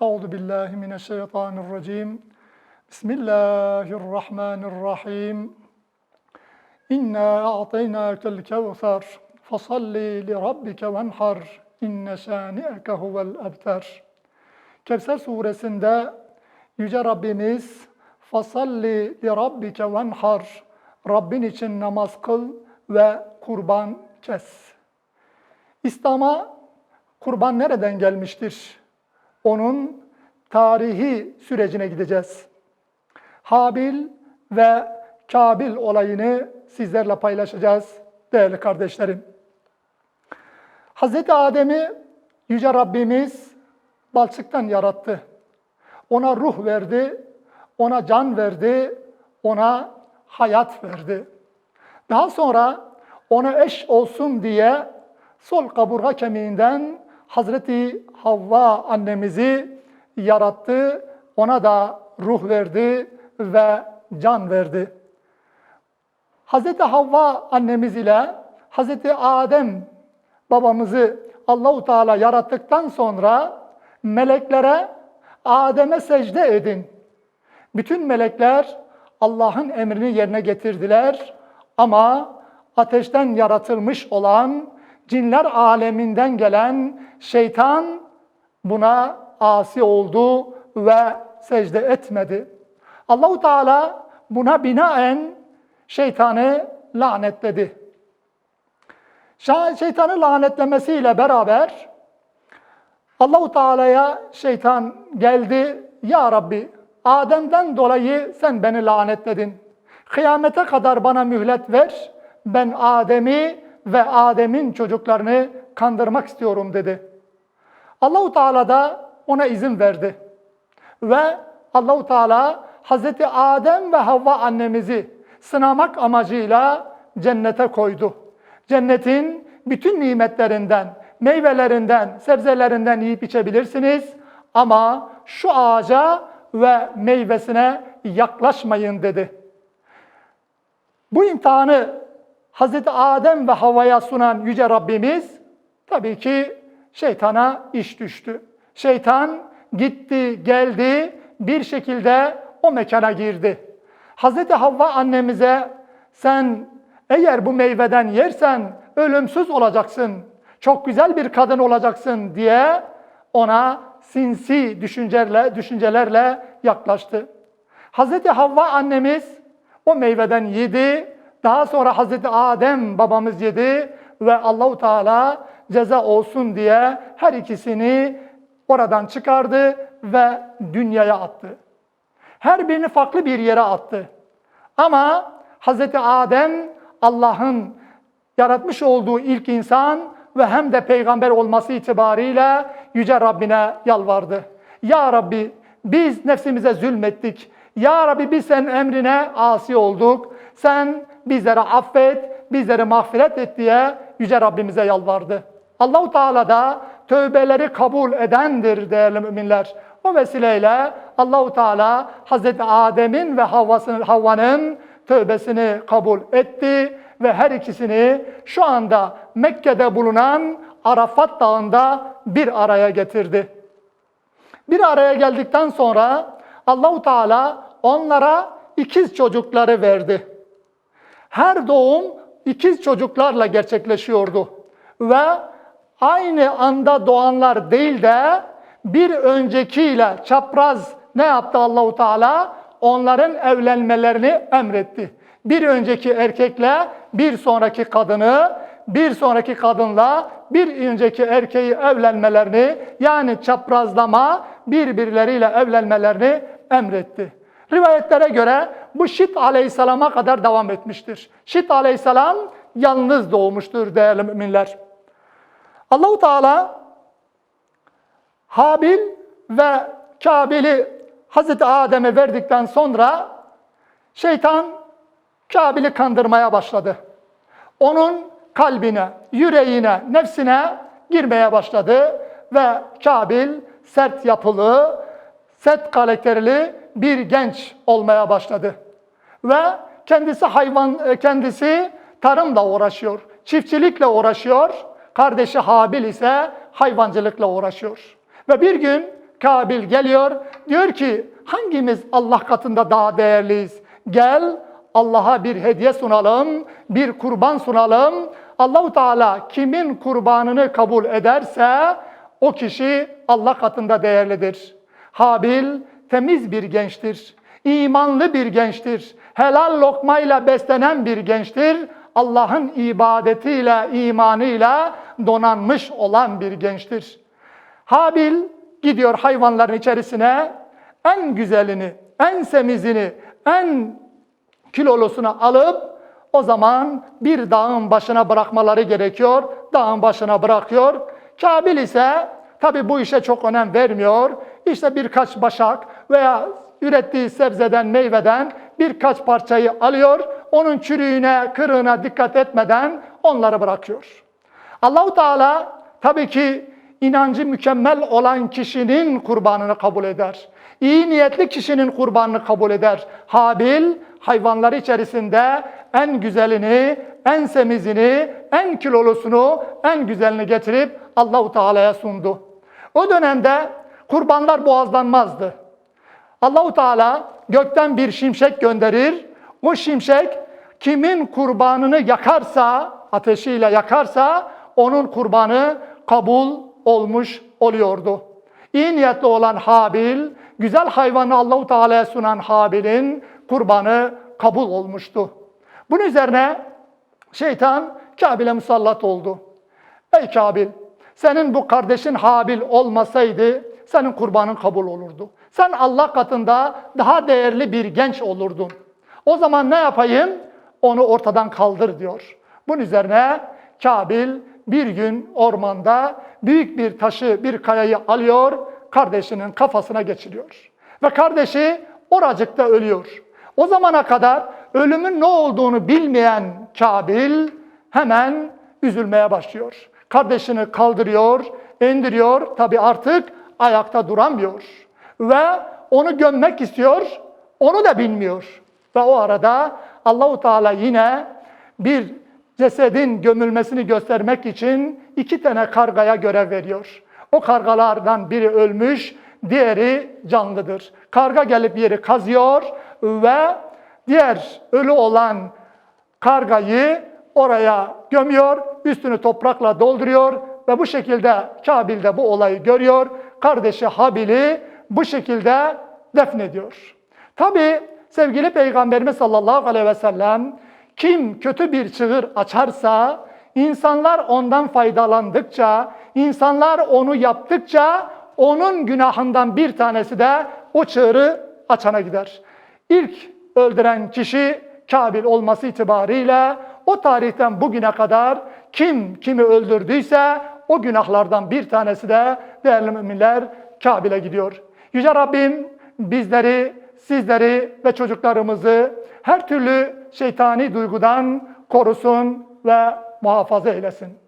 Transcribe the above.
Euzu billahi mineşşeytanirracim. Bismillahirrahmanirrahim. İnna a'taynakel kevser. Fasalli li rabbike venhar. İnne şani'eke huvel ebter. Kevser suresinde Yüce Rabbimiz Fasalli li rabbike venhar. Rabbin için namaz kıl ve kurban kes. İslam'a kurban nereden gelmiştir? Onun tarihi sürecine gideceğiz. Habil ve Kabil olayını sizlerle paylaşacağız değerli kardeşlerim. Hazreti Adem'i Yüce Rabbimiz balçıktan yarattı. Ona ruh verdi, ona can verdi, ona hayat verdi. Daha sonra ona eş olsun diye sol kaburga kemiğinden Hazreti Havva annemizi yarattı. Ona da ruh verdi ve can verdi. Hazreti Havva annemiz ile Hazreti Adem babamızı Allahu Teala yarattıktan sonra meleklere Adem'e secde edin. Bütün melekler Allah'ın emrini yerine getirdiler ama ateşten yaratılmış olan cinler aleminden gelen şeytan buna asi oldu ve secde etmedi. Allahu Teala buna binaen şeytanı lanetledi. Şeytanı lanetlemesiyle beraber Allahu Teala'ya şeytan geldi. Ya Rabbi Adem'den dolayı sen beni lanetledin. Kıyamete kadar bana mühlet ver. Ben Adem'i ve Adem'in çocuklarını kandırmak istiyorum dedi. Allahu Teala da ona izin verdi. Ve Allahu Teala Hazreti Adem ve Havva annemizi sınamak amacıyla cennete koydu. Cennetin bütün nimetlerinden, meyvelerinden, sebzelerinden yiyip içebilirsiniz ama şu ağaca ve meyvesine yaklaşmayın dedi. Bu imtihanı Hazreti Adem ve Havva'ya sunan Yüce Rabbimiz tabii ki şeytana iş düştü. Şeytan gitti, geldi, bir şekilde o mekana girdi. Hazreti Havva annemize sen eğer bu meyveden yersen ölümsüz olacaksın, çok güzel bir kadın olacaksın diye ona sinsi düşüncelerle, düşüncelerle yaklaştı. Hazreti Havva annemiz o meyveden yedi, daha sonra Hazreti Adem babamız yedi ve Allahu Teala ceza olsun diye her ikisini oradan çıkardı ve dünyaya attı. Her birini farklı bir yere attı. Ama Hazreti Adem Allah'ın yaratmış olduğu ilk insan ve hem de peygamber olması itibariyle Yüce Rabbine yalvardı. Ya Rabbi biz nefsimize zulmettik. Ya Rabbi biz senin emrine asi olduk. Sen bizlere affet, bizlere mağfiret et diye Yüce Rabbimize yalvardı. Allahu Teala da tövbeleri kabul edendir değerli müminler. O vesileyle Allahu Teala Hazreti Adem'in ve Havva'nın tövbesini kabul etti ve her ikisini şu anda Mekke'de bulunan Arafat Dağı'nda bir araya getirdi. Bir araya geldikten sonra Allahu Teala onlara ikiz çocukları verdi. Her doğum ikiz çocuklarla gerçekleşiyordu ve aynı anda doğanlar değil de bir öncekiyle çapraz ne yaptı Allahu Teala? Onların evlenmelerini emretti. Bir önceki erkekle bir sonraki kadını, bir sonraki kadınla bir önceki erkeği evlenmelerini yani çaprazlama birbirleriyle evlenmelerini emretti. Rivayetlere göre bu Şit aleyhisselama kadar devam etmiştir. Şit aleyhisselam yalnız doğmuştur değerli müminler. Allahu Teala Habil ve Kabil'i Hazreti Adem'e verdikten sonra şeytan Kabil'i kandırmaya başladı. Onun kalbine, yüreğine, nefsine girmeye başladı ve Kabil sert yapılı, sert karakterli bir genç olmaya başladı. Ve kendisi hayvan kendisi tarımla uğraşıyor, çiftçilikle uğraşıyor. Kardeşi Habil ise hayvancılıkla uğraşıyor. Ve bir gün Kabil geliyor. Diyor ki hangimiz Allah katında daha değerliyiz? Gel Allah'a bir hediye sunalım, bir kurban sunalım. Allahu Teala kimin kurbanını kabul ederse o kişi Allah katında değerlidir. Habil temiz bir gençtir. imanlı bir gençtir. Helal lokmayla beslenen bir gençtir. Allah'ın ibadetiyle, imanıyla donanmış olan bir gençtir. Habil gidiyor hayvanların içerisine en güzelini, en semizini, en kilolusunu alıp o zaman bir dağın başına bırakmaları gerekiyor. Dağın başına bırakıyor. Kabil ise tabi bu işe çok önem vermiyor. İşte birkaç başak veya ürettiği sebzeden, meyveden birkaç parçayı alıyor. Onun çürüğüne, kırığına dikkat etmeden onları bırakıyor. Allahu Teala tabii ki inancı mükemmel olan kişinin kurbanını kabul eder. İyi niyetli kişinin kurbanını kabul eder. Habil hayvanları içerisinde en güzelini, en semizini, en kilolusunu, en güzelini getirip Allahu Teala'ya sundu. O dönemde kurbanlar boğazlanmazdı. Allahu Teala gökten bir şimşek gönderir. O şimşek kimin kurbanını yakarsa, ateşiyle yakarsa onun kurbanı kabul olmuş oluyordu. İyi niyetli olan Habil, güzel hayvanı Allahu Teala'ya sunan Habil'in kurbanı kabul olmuştu. Bunun üzerine şeytan Kabil'e musallat oldu. Ey Kabil, senin bu kardeşin Habil olmasaydı senin kurbanın kabul olurdu. Sen Allah katında daha değerli bir genç olurdun. O zaman ne yapayım? Onu ortadan kaldır diyor. Bunun üzerine Kabil bir gün ormanda büyük bir taşı, bir kayayı alıyor, kardeşinin kafasına geçiriyor. Ve kardeşi oracıkta ölüyor. O zamana kadar ölümün ne olduğunu bilmeyen Kabil hemen üzülmeye başlıyor. Kardeşini kaldırıyor, indiriyor. Tabi artık ayakta duramıyor. Ve onu gömmek istiyor, onu da bilmiyor. Ve o arada Allahu Teala yine bir cesedin gömülmesini göstermek için iki tane kargaya görev veriyor. O kargalardan biri ölmüş, diğeri canlıdır. Karga gelip yeri kazıyor ve diğer ölü olan kargayı oraya gömüyor, üstünü toprakla dolduruyor ve bu şekilde Kabil de bu olayı görüyor. Kardeşi Habil'i bu şekilde defnediyor. Tabi sevgili Peygamberimiz sallallahu aleyhi ve sellem kim kötü bir çığır açarsa, insanlar ondan faydalandıkça, insanlar onu yaptıkça onun günahından bir tanesi de o çığırı açana gider. İlk öldüren kişi Kabil olması itibariyle o tarihten bugüne kadar kim kimi öldürdüyse o günahlardan bir tanesi de değerli müminler Kabil'e gidiyor. Yüce Rabbim bizleri, sizleri ve çocuklarımızı her türlü şeytani duygudan korusun ve muhafaza eylesin.